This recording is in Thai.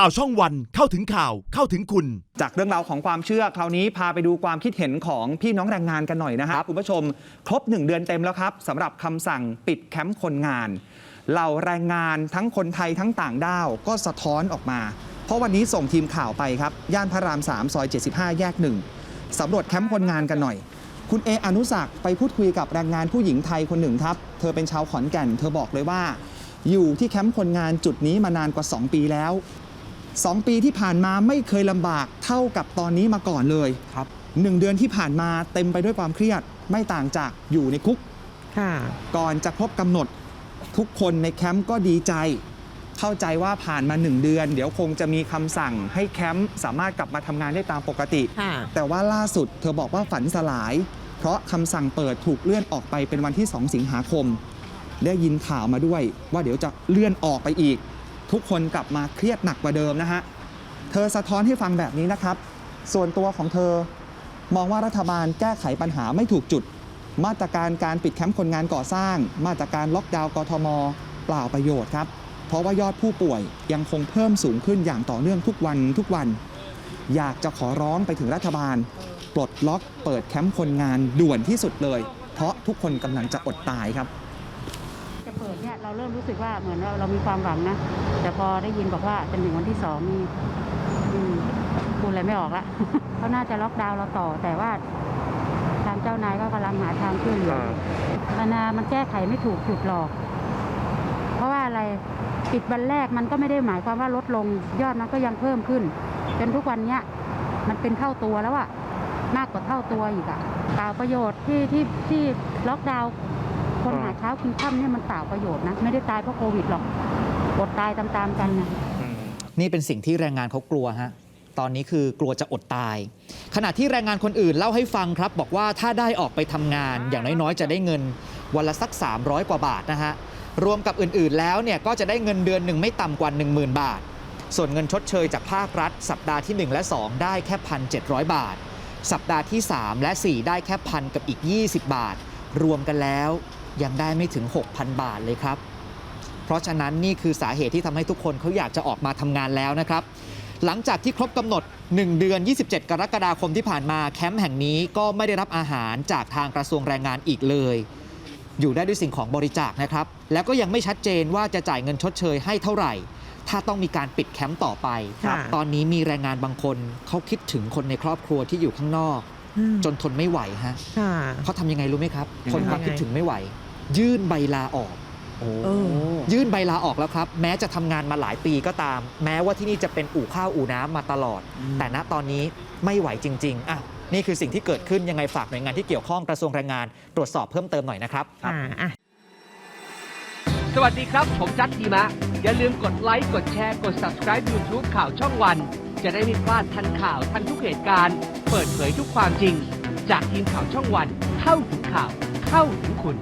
ข่าวช่องวันเข้าถึงข่าวเข้าถึงคุณ จากเรื่องราวของความเชื่อคราวนี้พาไปดูความคิดเห็นของพี่น้องแรงงานกันหน่อยนะฮะคุณผู้ชม ครบ 1 เดือนเต็มแล้วครับสำหรับคำสั่งปิดแคมป์คนงานเหล่าแรงงานทั้งคนไทยทั้งต่างด้าวก็สะท้อนออกมา เพราะวันนี้ส่งทีมข่าวไปครับ ย่านพระราม 3 ซอย 75 แยกหนึ่งสำรวจแคมป์คนงานกันหน่อย คุณเออนุศักดิ์ไปพูดคุยกับแรงงานผู้หญิงไทยคนหนึ่งครับ เธอเป็นชาวขอนแก่น เธอบอกเลยว่า อยู่ที่แคมป์คนงานจุดนี้มานานกว่า 2 ปีแล้ว สองปีที่ผ่านมาไม่เคยลำบากเท่ากับตอนนี้มาก่อนเลยครับหนึ่งเดือนที่ผ่านมาเต็มไปด้วยความเครียดไม่ต่างจากอยู่ในคุกค่ะก่อนจะครบกำหนดทุกคนในแคมป์ก็ดีใจ เข้าใจว่าผ่านมาหนึ่งเดือน เดี๋ยวคงจะมีคำสั่งให้แคมป์สามารถกลับมาทำงานได้ตามปกติค่ะแต่ว่าล่าสุดเธอบอกว่าฝันสลาย เพราะคำสั่งเปิดถูกเลื่อนออกไปเป็นวันที่ 2 สิงหาคม ได้ยินข่าวมาด้วยว่าเดี๋ยวจะเลื่อนออกไปอีก ทุกคนกลับมาเครียดหนักกว่าเดิมนะฮะ เธอสะท้อนให้ฟังแบบนี้นะครับ ส่วนตัวของเธอมองว่ารัฐบาลแก้ไขปัญหาไม่ถูกจุด มาตรการการปิดแคมป์คนงานก่อสร้าง มาตรการล็อกดาวน์กทม เปล่าประโยชน์ครับ เพราะว่ายอดผู้ป่วยยังคงเพิ่มสูงขึ้นอย่างต่อเนื่องทุกวันทุกวัน อยากจะขอร้องไปถึงรัฐบาล ปลดล็อกเปิดแคมป์คนงานด่วนที่สุดเลย เพราะทุกคนกำลังจะอดตายครับ นี่ยเราเริ่มรู้สึกว่าเหมือนเราเรามีความหวังนะแต่พอได้ยินบอกว่าจะถึงวันที่สองนี่อืมพูดอะไรไม่ออกละเขาน่าจะล็อกดาวน์เราต่อ แต่ว่าทางเจ้านายก็กำลังหาทางช่วยเหลือมันน่ะมันแก้ไขไม่ถูกจุดหรอก เพราะว่าอะไรปิดวันแรกมันก็ไม่ได้หมายความว่าลดลง ยอดมันก็ยังเพิ่มขึ้นจนทุกวันเนี้ย มันเป็นเท่าตัวแล้วอะมากกว่าเท่าตัวอีกอะเปล่าประโยชน์ที่ที่ที่ล็อกดาวน์ คนหาเช้ากินค่ำเนี่ยมันเปล่าประโยชน์นะ ไม่ได้ตายเพราะโควิดหรอกอดตายตามๆกันนะนี่เป็นสิ่งที่แรงงานเขากลัวฮะตอนนี้คือกลัวจะอดตาย ขณะที่แรงงานคนอื่นเล่าให้ฟังครับ บอกว่าถ้าได้ออกไปทำงาน อย่างน้อยๆ จะได้เงินวันละสัก 300 กว่าบาทนะฮะรวมกับอื่นๆแล้วเนี่ยก็จะได้เงินเดือนหนึ่งไม่ต่ำกว่า 10,000 บาท ส่วนเงินชดเชยจากภาครัฐ สัปดาห์ที่ 1 และ 2 ได้แค่ 1,700 บาท สัปดาห์ที่ 3 และ 4 ได้แค่พันกับอีก 20 บาท รวมกันแล้ว ยังได้ไม่ถึง 6,000 บาทเลยครับ เพราะฉะนั้นนี่คือสาเหตุที่ทำให้ทุกคนเขาอยากจะออกมาทำงานแล้วนะครับ หลังจากที่ครบกำหนด 1 เดือน 27 กรกฎาคมที่ผ่านมาแคมป์แห่งนี้ก็ไม่ได้รับอาหารจากทางกระทรวงแรงงานอีกเลย อยู่ได้ด้วยสิ่งของบริจาคนะครับ แล้วก็ยังไม่ชัดเจนว่าจะจ่ายเงินชดเชยให้เท่าไหร่ถ้าต้องมีการปิดแคมป์ต่อไปค่ะตอนนี้มีแรงงานบางคนเขาคิดถึงคนในครอบครัวที่อยู่ข้างนอกอืมจนทนไม่ไหวฮะค่ะเขาทำยังไงรู้ไหมครับยังไงคนความคิดถึงไม่ไหว ยื่นใบลาออกโอ้เออยื่นใบลาออกแล้วครับ แม้จะทำงานมาหลายปีก็ตาม แม้ว่าที่นี่จะเป็นอู่ข้าวอู่น้ำมาตลอด แต่ณตอนนี้ไม่ไหวจริง ๆอะนี่คือสิ่งที่เกิดขึ้นยังไงฝากหน่วยงานที่เกี่ยวข้องกระทรวงแรงงาน ตรวจสอบเพิ่มเติมหน่อยนะครับอ่าอะสวัสดีครับ ผมจัดทีมะ อย่าลืมกดไลค์ กดแชร์ กด subscribe YouTube ข่าวช่องวัน จะได้ไม่พลาดทันข่าวทันทุกเหตุการณ์ เปิดเผยทุกความจริง จากทีมข่าวช่องวัน เข้าถึงข่าว เข้าถึงคุณ